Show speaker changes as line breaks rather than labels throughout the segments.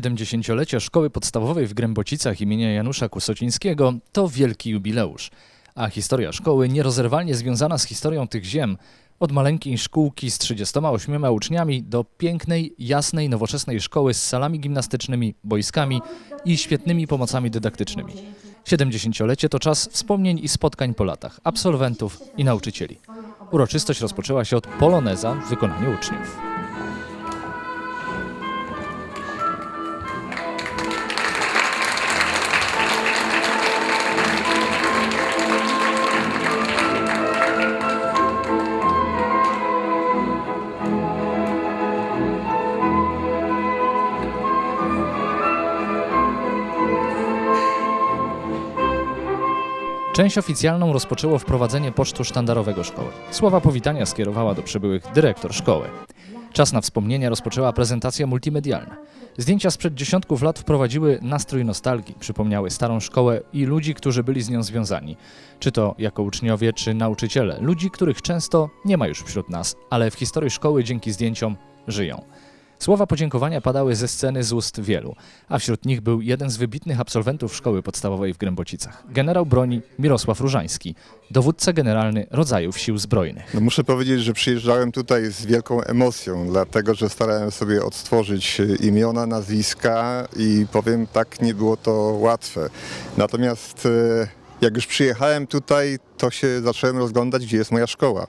70-lecie Szkoły Podstawowej w Grębocicach imienia Janusza Kusocińskiego to wielki jubileusz, a historia szkoły nierozerwalnie związana z historią tych ziem od maleńkiej szkółki z 38 uczniami do pięknej, jasnej, nowoczesnej szkoły z salami gimnastycznymi, boiskami i świetnymi pomocami dydaktycznymi. 70-lecie to czas wspomnień i spotkań po latach, absolwentów i nauczycieli. Uroczystość rozpoczęła się od poloneza w wykonaniu uczniów. Część oficjalną rozpoczęło wprowadzenie pocztu sztandarowego szkoły. Słowa powitania skierowała do przybyłych dyrektor szkoły. Czas na wspomnienia rozpoczęła prezentacja multimedialna. Zdjęcia sprzed dziesiątków lat wprowadziły nastrój nostalgii, przypomniały starą szkołę i ludzi, którzy byli z nią związani. Czy to jako uczniowie, czy nauczyciele. Ludzi, których często nie ma już wśród nas, ale w historii szkoły dzięki zdjęciom żyją. Słowa podziękowania padały ze sceny z ust wielu, a wśród nich był jeden z wybitnych absolwentów szkoły podstawowej w Grębocicach. Generał broni Mirosław Różański, dowódca generalny rodzajów sił zbrojnych.
No muszę powiedzieć, że przyjeżdżałem tutaj z wielką emocją, dlatego że starałem sobie odtworzyć e, imiona, nazwiska i powiem tak, nie było to łatwe. Natomiast e, jak już przyjechałem tutaj, to się zacząłem rozglądać, gdzie jest moja szkoła.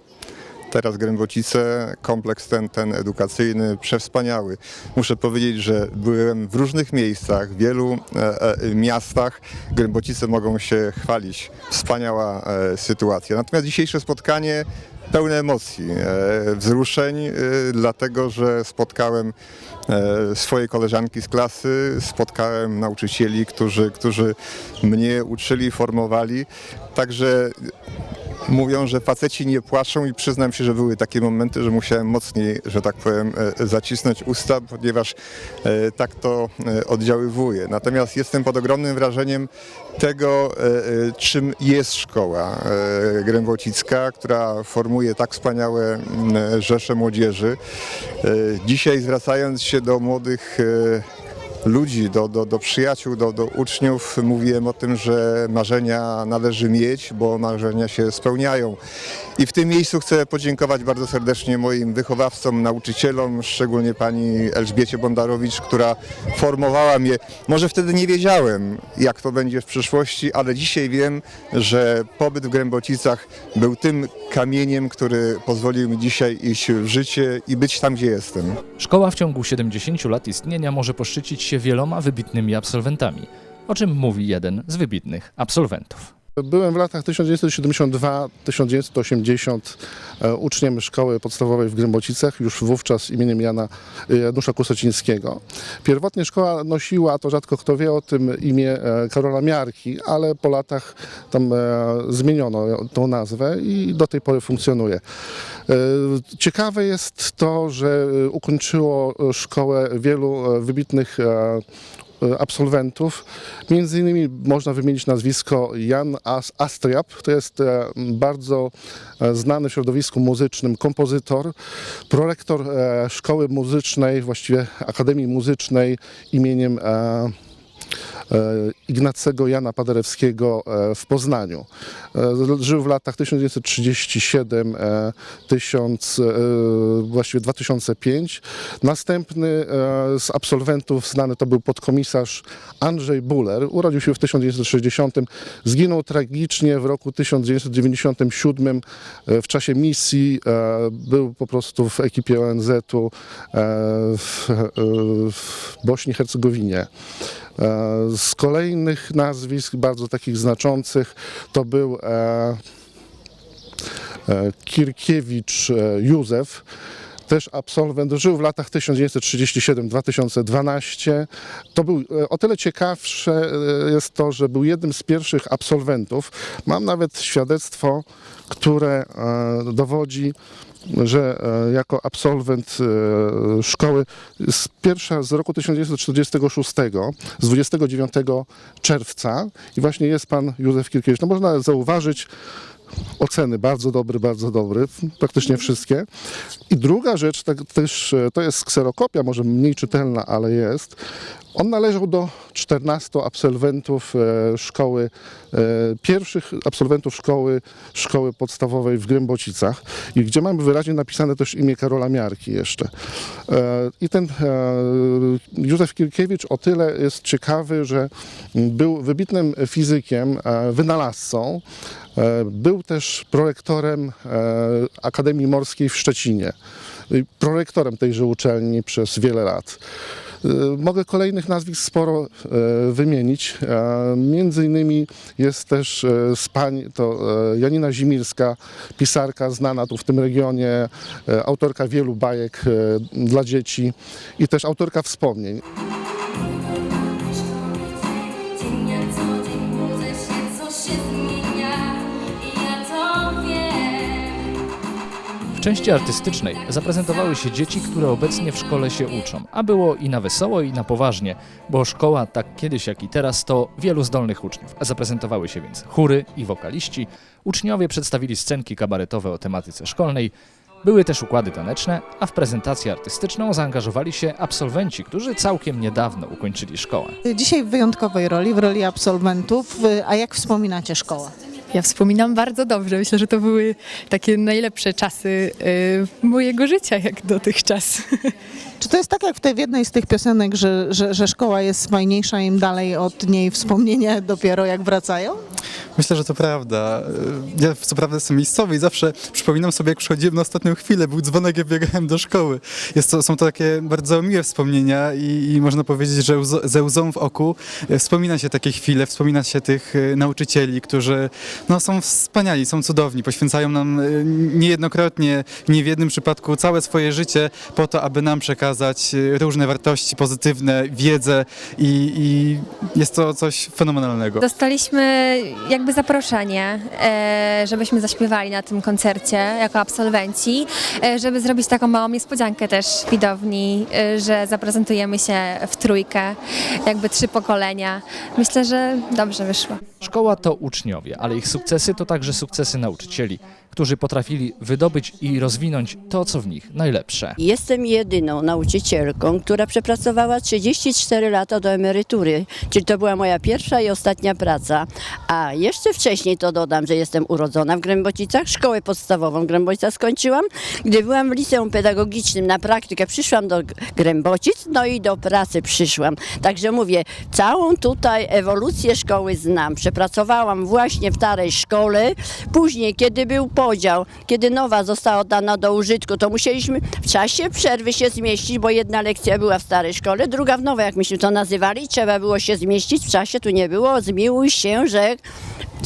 Teraz Grębocice, kompleks ten, ten edukacyjny, przewspaniały. Muszę powiedzieć, że byłem w różnych miejscach, w wielu e, e, miastach. Grębocice mogą się chwalić. Wspaniała e, sytuacja. Natomiast dzisiejsze spotkanie pełne emocji, e, wzruszeń, e, dlatego że spotkałem e, swoje koleżanki z klasy, spotkałem nauczycieli, którzy, którzy mnie uczyli, formowali. Także Mówią, że faceci nie płaczą i przyznam się, że były takie momenty, że musiałem mocniej, że tak powiem, e, zacisnąć usta, ponieważ e, tak to e, oddziaływuje. Natomiast jestem pod ogromnym wrażeniem tego, czym jest szkoła Grębocicka, która formuje tak wspaniałe rzesze młodzieży. Dzisiaj zwracając się do młodych ludzi, do, do, do przyjaciół, do, do uczniów mówiłem o tym, że marzenia należy mieć, bo marzenia się spełniają. I w tym miejscu chcę podziękować bardzo serdecznie moim wychowawcom, nauczycielom, szczególnie pani Elżbiecie Bondarowicz, która formowała mnie. Może wtedy nie wiedziałem, jak to będzie w przyszłości, ale dzisiaj wiem, że pobyt w Grębocicach był tym kamieniem, który pozwolił mi dzisiaj iść w życie i być tam, gdzie jestem.
Szkoła w ciągu 70 lat istnienia może poszczycić się wieloma wybitnymi absolwentami, o czym mówi jeden z wybitnych absolwentów.
Byłem w latach 1972-1980 e, uczniem szkoły podstawowej w Grębocicach, już wówczas imieniem Jana e, Janusza Kusocińskiego. Pierwotnie szkoła nosiła, to rzadko kto wie o tym, imię e, Karola Miarki, ale po latach tam zmieniono tą nazwę i do tej pory funkcjonuje. Ciekawe jest to, że ukończyło szkołę wielu wybitnych absolwentów. Między innymi można wymienić nazwisko Jan As Astriap. To jest e, bardzo e, znany w środowisku muzycznym kompozytor, prorektor e, szkoły muzycznej, właściwie Akademii Muzycznej imieniem e, e, Ignacego Jana Paderewskiego e, w Poznaniu. E, Żył w latach 1937 e, 1000, e, właściwie 2005. Następny e, z absolwentów znany to był podkomisarz Andrzej Buller. Urodził się w 1960. Zginął tragicznie w roku 1997 e, w czasie misji. e, Był po prostu w ekipie ONZ-u e, w, e, w Bośni i Hercegowinie. E, Z kolejnych nazwisk, bardzo takich znaczących, to był e, e, Kirkiewicz Józef, też absolwent, żył w latach 1937-2012. To był e, o tyle ciekawsze e, jest to, że był jednym z pierwszych absolwentów. Mam nawet świadectwo, które e, dowodzi, że jako absolwent szkoły z pierwsza z roku 1946, z 29 czerwca i właśnie jest pan Józef Kirkiewicz. No można zauważyć oceny bardzo dobry, bardzo dobry, praktycznie wszystkie. I druga rzecz, tak też, e, to jest kserokopia, może mniej czytelna, ale jest. On należał do 14 absolwentów e, szkoły, e, pierwszych absolwentów szkoły, szkoły podstawowej w Grębocicach i gdzie mamy wyraźnie napisane też imię Karola Miarki jeszcze. E, I ten Józef Kirkiewicz o tyle jest ciekawy, że był wybitnym fizykiem, wynalazcą, Był też prorektorem Akademii Morskiej w Szczecinie. Prorektorem tejże uczelni przez wiele lat. E, Mogę kolejnych nazwisk sporo e, wymienić. E, Między innymi jest też z pań to Janina Zimirska, pisarka znana tu w tym regionie, autorka wielu bajek dla dzieci i też autorka wspomnień.
W części artystycznej zaprezentowały się dzieci, które obecnie w szkole się uczą, a było i na wesoło, i na poważnie, bo szkoła, tak kiedyś jak i teraz, to wielu zdolnych uczniów. Zaprezentowały się więc chóry i wokaliści, uczniowie przedstawili scenki kabaretowe o tematyce szkolnej, były też układy taneczne, a w prezentację artystyczną zaangażowali się absolwenci, którzy całkiem niedawno ukończyli szkołę.
Dzisiaj w wyjątkowej roli, w roli absolwentów. A jak wspominacie szkołę?
Ja wspominam bardzo dobrze. Myślę, że to były takie najlepsze czasy y, mojego życia jak dotychczas.
Czy to jest tak jak w tej w jednej z tych piosenek, że, że, że szkoła jest fajniejsza, im dalej od niej wspomnienia dopiero jak wracają?
Myślę, że to prawda. Ja co prawda jestem miejscowy i zawsze przypominam sobie, jak przychodziłem na ostatnią chwilę, był dzwonek, jak biegałem do szkoły. Jest to, są to takie bardzo miłe wspomnienia i, i można powiedzieć, że ze łzą w oku e, wspomina się takie chwile, wspomina się tych e, nauczycieli, którzy no, są wspaniali, są cudowni, poświęcają nam e, niejednokrotnie, nie w jednym przypadku całe swoje życie po to, aby nam przekazać różne wartości pozytywne, wiedzę i, i jest to coś fenomenalnego.
Dostaliśmy jakby zaproszenie, e, żebyśmy zaśpiewali na tym koncercie jako absolwenci, e, żeby zrobić taką małą niespodziankę też widowni, e, że zaprezentujemy się w trójkę, jakby trzy pokolenia. Myślę, że dobrze wyszło.
Szkoła to uczniowie, ale ich sukcesy to także sukcesy nauczycieli, którzy potrafili wydobyć i rozwinąć to, co w nich najlepsze.
Jestem jedyną nauczycielką, która przepracowała 34 lata do emerytury, czyli to była moja pierwsza i ostatnia praca. A jeszcze wcześniej to dodam, że jestem urodzona w Grębocicach, szkołę podstawową w Grębocicach skończyłam. Gdy byłam w liceum pedagogicznym na praktykę, przyszłam do Grębocic, no i do pracy przyszłam. Także mówię, całą tutaj ewolucję szkoły znam. Przepracowałam właśnie w starej szkole, później kiedy był podział, kiedy nowa została oddana do użytku, to musieliśmy w czasie przerwy się zmieścić, bo jedna lekcja była w starej szkole, druga w nowej, jak myśmy to nazywali, trzeba było się zmieścić, w czasie tu nie było, zmiłuj się, że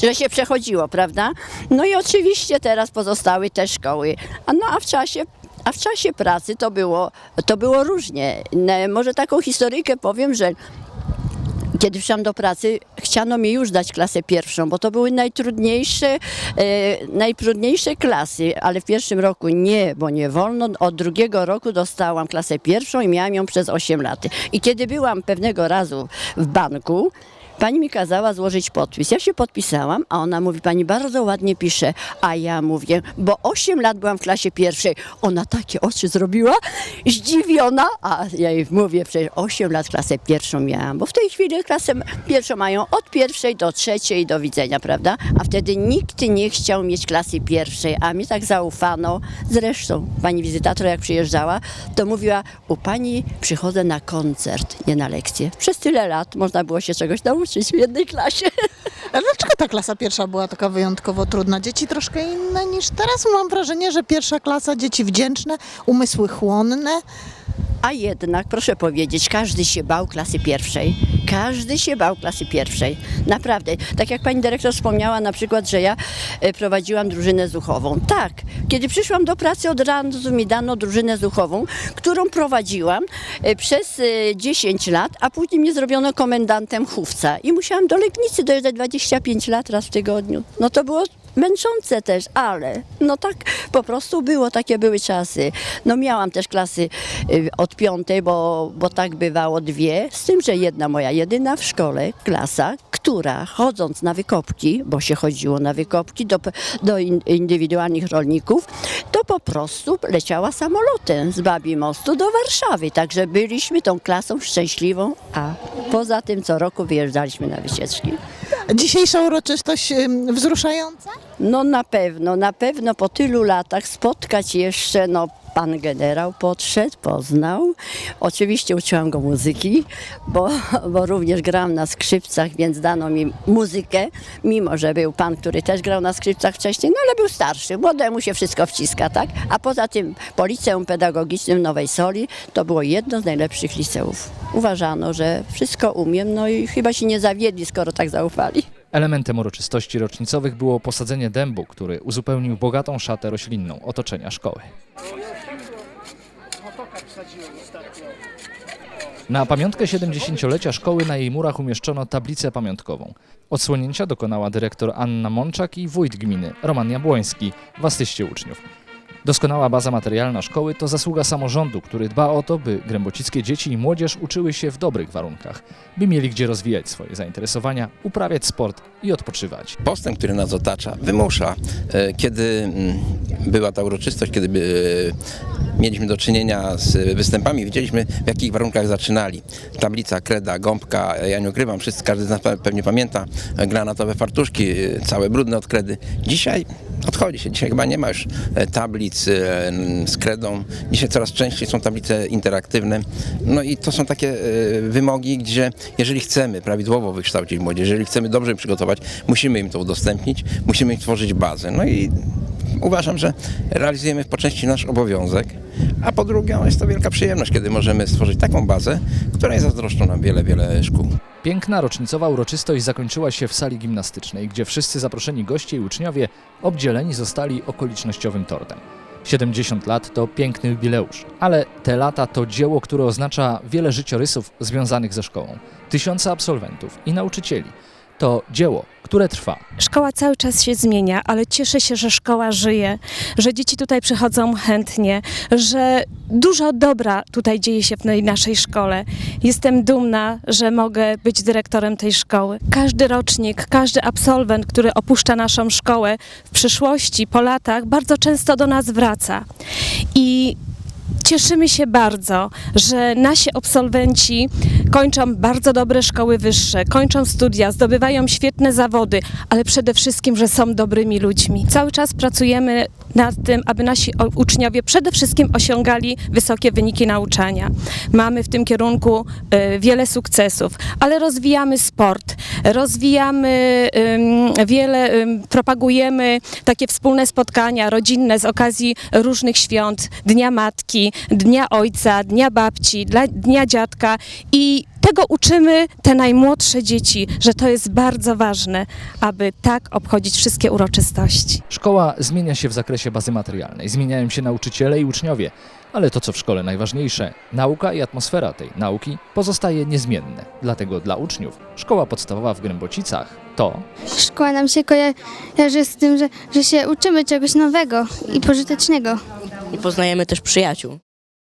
że się przechodziło, prawda? No i oczywiście teraz pozostały te szkoły. A no a w czasie a w czasie pracy to było, to było różnie. Może taką historyjkę powiem, że kiedy przyszłam do pracy, chciano mi już dać klasę pierwszą, bo to były najtrudniejsze, e, najtrudniejsze klasy, ale w pierwszym roku nie, bo nie wolno. Od drugiego roku dostałam klasę pierwszą i miałam ją przez 8 lat. I kiedy byłam pewnego razu w banku, Pani mi kazała złożyć podpis. Ja się podpisałam, a ona mówi, pani bardzo ładnie pisze. A ja mówię, bo 8 lat byłam w klasie pierwszej. Ona takie oczy zrobiła, zdziwiona, a ja jej mówię, przecież 8 lat klasę pierwszą miałam, bo w tej chwili klasę pierwszą mają od pierwszej do trzeciej do widzenia, prawda? A wtedy nikt nie chciał mieć klasy pierwszej, a mi tak zaufano. Zresztą pani wizytator jak przyjeżdżała, to mówiła, u pani przychodzę na koncert, nie na lekcję. Przez tyle lat można było się czegoś nauczyć w jednej klasie.
A dlaczego ta klasa pierwsza była taka wyjątkowo trudna? Dzieci troszkę inne niż teraz. Mam wrażenie, że pierwsza klasa, dzieci wdzięczne, umysły chłonne.
A jednak, proszę powiedzieć, każdy się bał klasy pierwszej. Każdy się bał klasy pierwszej. Naprawdę. Tak jak pani dyrektor wspomniała na przykład, że ja e, prowadziłam drużynę zuchową. Tak. Kiedy przyszłam do pracy od razu mi dano drużynę zuchową, którą prowadziłam e, przez e, 10 lat, a później mnie zrobiono komendantem chówca. I musiałam do Legnicy dojeżdżać 25 lat raz w tygodniu. No to było męczące też, ale no tak po prostu było, takie były czasy. No miałam też klasy y, od piątej, bo, bo tak bywało dwie, z tym, że jedna moja jedyna w szkole klasa, która chodząc na wykopki, bo się chodziło na wykopki do, do in, indywidualnych rolników, to po prostu leciała samolotem z Babi Mostu do Warszawy. Także byliśmy tą klasą szczęśliwą, a poza tym co roku wyjeżdżaliśmy na wycieczki.
Dzisiejsza uroczystość wzruszająca?
No na pewno, na pewno po tylu latach spotkać jeszcze, no pan generał podszedł, poznał. Oczywiście uczyłam go muzyki, bo, bo również grałam na skrzypcach, więc dano mi muzykę, mimo że był pan, który też grał na skrzypcach wcześniej, no ale był starszy, młodemu się wszystko wciska, tak? A poza tym po liceum pedagogicznym Nowej Soli to było jedno z najlepszych liceów. Uważano, że wszystko umiem, no i chyba się nie zawiedli, skoro tak zaufali.
Elementem uroczystości rocznicowych było posadzenie dębu, który uzupełnił bogatą szatę roślinną otoczenia szkoły. Na pamiątkę 70-lecia szkoły na jej murach umieszczono tablicę pamiątkową. Odsłonięcia dokonała dyrektor Anna Mączak i wójt gminy Roman Jabłoński w asyście uczniów. Doskonała baza materialna szkoły to zasługa samorządu, który dba o to, by grębocickie dzieci i młodzież uczyły się w dobrych warunkach, by mieli gdzie rozwijać swoje zainteresowania, uprawiać sport i odpoczywać.
postęp, który nas otacza, wymusza. E, Kiedy mm, była ta uroczystość, kiedy e, mieliśmy do czynienia z występami, widzieliśmy w jakich warunkach zaczynali. Tablica, kreda, gąbka, ja nie ukrywam, wszyscy, każdy z nas pe- pewnie pamięta e, granatowe fartuszki, e, całe brudne od kredy. Dzisiaj odchodzi się, dzisiaj chyba nie ma już e, tablic e, z kredą. Dzisiaj coraz częściej są tablice interaktywne. No i to są takie e, wymogi, gdzie jeżeli chcemy prawidłowo wykształcić młodzież, jeżeli chcemy dobrze przygotować, musimy im to udostępnić, musimy im tworzyć bazę. No i uważam, że realizujemy po części nasz obowiązek, a po drugie jest to wielka przyjemność, kiedy możemy stworzyć taką bazę, której zazdroszczą nam wiele, wiele szkół.
Piękna rocznicowa uroczystość zakończyła się w sali gimnastycznej, gdzie wszyscy zaproszeni goście i uczniowie obdzieleni zostali okolicznościowym tortem. 70 lat to piękny jubileusz, ale te lata to dzieło, które oznacza wiele życiorysów związanych ze szkołą, tysiące absolwentów i nauczycieli. To dzieło, które trwa.
Szkoła cały czas się zmienia, ale cieszę się, że szkoła żyje, że dzieci tutaj przychodzą chętnie, że dużo dobra tutaj dzieje się w tej naszej szkole. Jestem dumna, że mogę być dyrektorem tej szkoły. Każdy rocznik, każdy absolwent, który opuszcza naszą szkołę w przyszłości, po latach, bardzo często do nas wraca. I Cieszymy się bardzo, że nasi absolwenci kończą bardzo dobre szkoły wyższe, kończą studia, zdobywają świetne zawody, ale przede wszystkim, że są dobrymi ludźmi. Cały czas pracujemy nad tym, aby nasi uczniowie przede wszystkim osiągali wysokie wyniki nauczania. Mamy w tym kierunku e, wiele sukcesów, ale rozwijamy sport, rozwijamy wiele, propagujemy takie wspólne spotkania rodzinne z okazji różnych świąt, Dnia Matki, Dnia Ojca, Dnia Babci, Dnia Dziadka i tego uczymy te najmłodsze dzieci, że to jest bardzo ważne, aby tak obchodzić wszystkie uroczystości.
Szkoła zmienia się w zakresie bazy materialnej, zmieniają się nauczyciele i uczniowie, ale to co w szkole najważniejsze, nauka i atmosfera tej nauki pozostaje niezmienne. Dlatego dla uczniów szkoła podstawowa w Grębocicach to
Szkoła nam się kojarzy z tym, że, że się uczymy czegoś nowego i pożytecznego.
I poznajemy też przyjaciół.